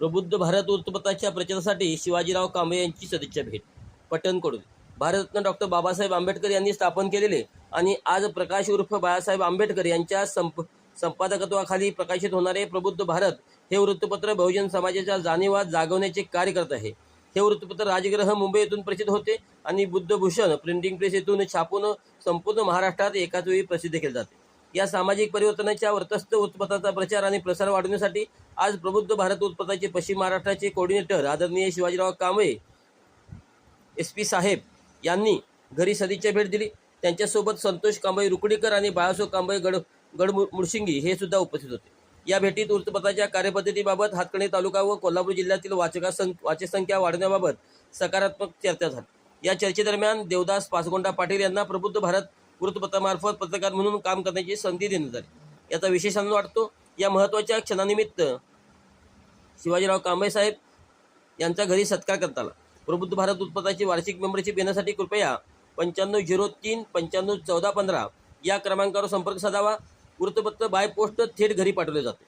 प्रबुद्ध भारत वृत्तपत्राच्या प्रचारासाठी शिवाजीराव कांबळे यांची सदिच्छा भेट. पटणकडून भारतरत्न डॉक्टर बाबासाहेब आंबेडकर यांनी स्थापन केलेले आणि आज प्रकाश उर्फ बाळासाहेब आंबेडकर यांच्या संप संपादकत्वाखाली प्रकाशित होणारे प्रबुद्ध भारत हे वृत्तपत्र बहुजन समाजाच्या जाणीवा जागवण्याचे कार्य करत आहे. हे वृत्तपत्र राजग्रह मुंबई येथून प्रसिद्ध होते आणि बुद्धभूषण प्रिंटिंग प्रेस येथून छापून संपूर्ण महाराष्ट्रात एकाच वेळी प्रसिद्ध केले जाते. या सामाजिक परिवर्तनाच्या वर्तस्थ वृत्तपत्राचा प्रचार आणि प्रसार वाढवण्यासाठी आज प्रबुद्ध भारत वृत्तपत्राचे पश्चिम महाराष्ट्राचे कोऑर्डिनेटर आदरणीय शिवाजीराव कांबळे एस पी साहेब यांनी घरी सदिच्छा भेट दिली. त्यांच्यासोबत संतोष कांबळे रुकडीकर आणि बाळासाहेब कांबळे गड गड मुळशिंगी हे सुद्धा उपस्थित होते. या भेटीत वृत्तपत्राच्या कार्यपद्धतीबाबत हातकणी तालुका व कोल्हापूर जिल्ह्यातील वाचका सं वाचसंख्या वाढवण्याबाबत सकारात्मक चर्चा झाली. या चर्चेदरम्यान देवदास पासगोंडा पाटील यांना प्रबुद्ध भारत वृत्तपत्रामार्फत पत्रकार म्हणून काम करण्याची संधी देण्यात आली. याचा विशेष आनंद वाटतो. या महत्त्वाच्या क्षणानिमित्त शिवाजीराव कांबळे साहेब यांचा घरी सत्कार करता आला प्रबुद्ध भारत उत्पत्ताची वार्षिक मेंबरशिप घेण्यासाठी कृपया पंच्याण्णव झिरो तीन पंच्याण्णव चौदा पंधरा या क्रमांकावर संपर्क साधावा. वृत्तपत्र बाय पोस्ट थेट घरी पाठवले जाते.